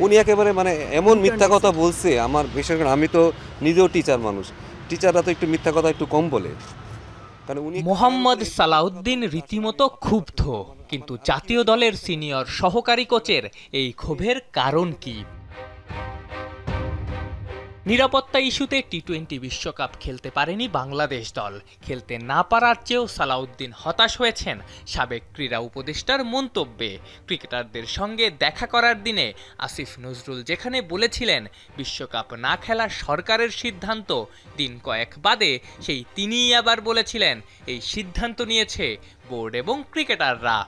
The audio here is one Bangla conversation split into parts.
উনি একেবারে মানে এমন মিথ্যা কথা বলছে আমার বিশেষ করে আমি তো নিজেও টিচার মানুষ। টিচাররা তো একটু মিথ্যা কথা একটু কম বলে। কারণ উনি মোহাম্মদ সালাউদ্দিন রীতিমতো ক্ষুব্ধ কিন্তু জাতীয় দলের সিনিয়র সহকারী কোচের এই ক্ষোভের কারণ কি? নিরাপত্তা ইস্যুতে টি টোয়েন্টি বিশ্বকাপ খেলতে পারেনি বাংলাদেশ দল। খেলতে না পারার চেয়েও সালাউদ্দিন হতাশ হয়েছেন সাবেক ক্রীড়া উপদেষ্টার মন্তব্যে। ক্রিকেটারদের সঙ্গে দেখা করার দিনে আসিফ নজরুল যেখানে বলেছিলেন, বিশ্বকাপ না খেলা সরকারের সিদ্ধান্ত, দিন কয়েক বাদে সেই তিনিই আবার বলেছিলেন, এই সিদ্ধান্ত নিয়েছে বোর্ড এবং ক্রিকেটাররা।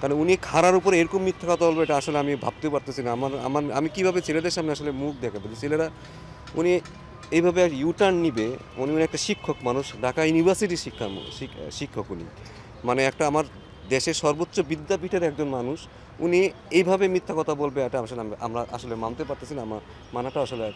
কারণ উনি খারার উপরে এরকম মিথ্যা কথা বলবে এটা আসলে আমি ভাবতে পারতেছি না। আমার আমার আমি কীভাবে ছেলেদের সামনে আসলে মুখ দেখাবো? ছেলেরা উনি এইভাবে ইউটার্ন নিবে, উনি উনি একটা শিক্ষক মানুষ, ঢাকা ইউনিভার্সিটির শিক্ষা শিক- শিক্ষক উনি। মানে একটা আমার দেশের সর্বোচ্চ বিদ্যাপীঠের একজন মানুষ, উনি এইভাবে মিথ্যা কথা বলবে এটা আসলে আমরা আসলে মানতে পারতেছি না, আমার মানাটা আসলে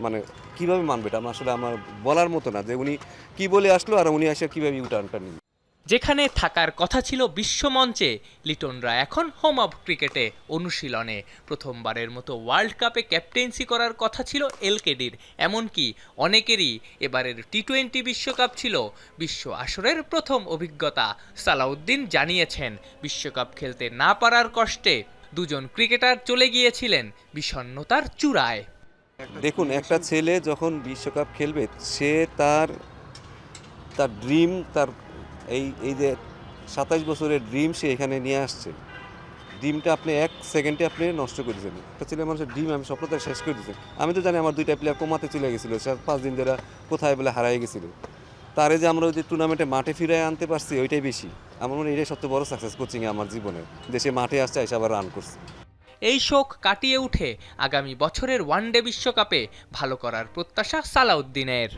মানে কীভাবে মানবে এটা? আসলে আমার বলার মতো না যে উনি কি বলে আসলো আর উনি এসে কীভাবে ইউটার্নটা নিবে। যেখানে থাকার কথা ছিল বিশ্বমঞ্চে, লিটনরা এখন হোম অফ ক্রিকেটে অনুশীলনে। প্রথমবারের মতো ওয়ার্ল্ড কাপে ক্যাপ্টেন্সি করার কথা ছিল এলকেডির এমনকি অনেকেরই এবারের টি টোয়েন্টি বিশ্বকাপ ছিল বিশ্ব আসরের প্রথম অভিজ্ঞতা, সালাউদ্দিন জানিয়েছেন। বিশ্বকাপ খেলতে না পারার কষ্টে দুজন ক্রিকেটার চলে গিয়েছিলেন বিষণ্ণতার চূড়ায়। দেখুন, একটা ছেলে যখন বিশ্বকাপ খেলবে, সে তার তার ড্রিম তার এই এই যে সাতাইশ বছরের ড্রিম সে এখানে নিয়ে আসছে ড্রিমটা আপনি এক সেকেন্ডে আপনি নষ্ট করে দিয়েছেন। একটা ছেলে মানুষের ডিম আমি স্বপ্নটা শেষ করে দিয়েছেন আমি তো জানি আমার দুইটা প্লেয়ার কমাতে চলে গেছিল সে পাঁচ দিন ধরে কোথায় বলে হারাই গেছিল। তারে যে আমরা ওই যে টুর্নামেন্টে মাঠে ফিরে আনতে পারছি, ওইটাই বেশি। আমার মনে এটাই সবচেয়ে বড় সাকসেস কোচিংয়ে আমার জীবনে। দেশে মাঠে আসছে, এসে আবার রান করছে। এই শোক কাটিয়ে উঠে আগামী বছরের ওয়ানডে বিশ্বকাপে ভালো করার প্রত্যাশা সালাউদ্দিনের।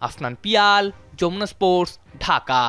আফনান পিয়াল যমুনা স্পোর্টস ঢাকা।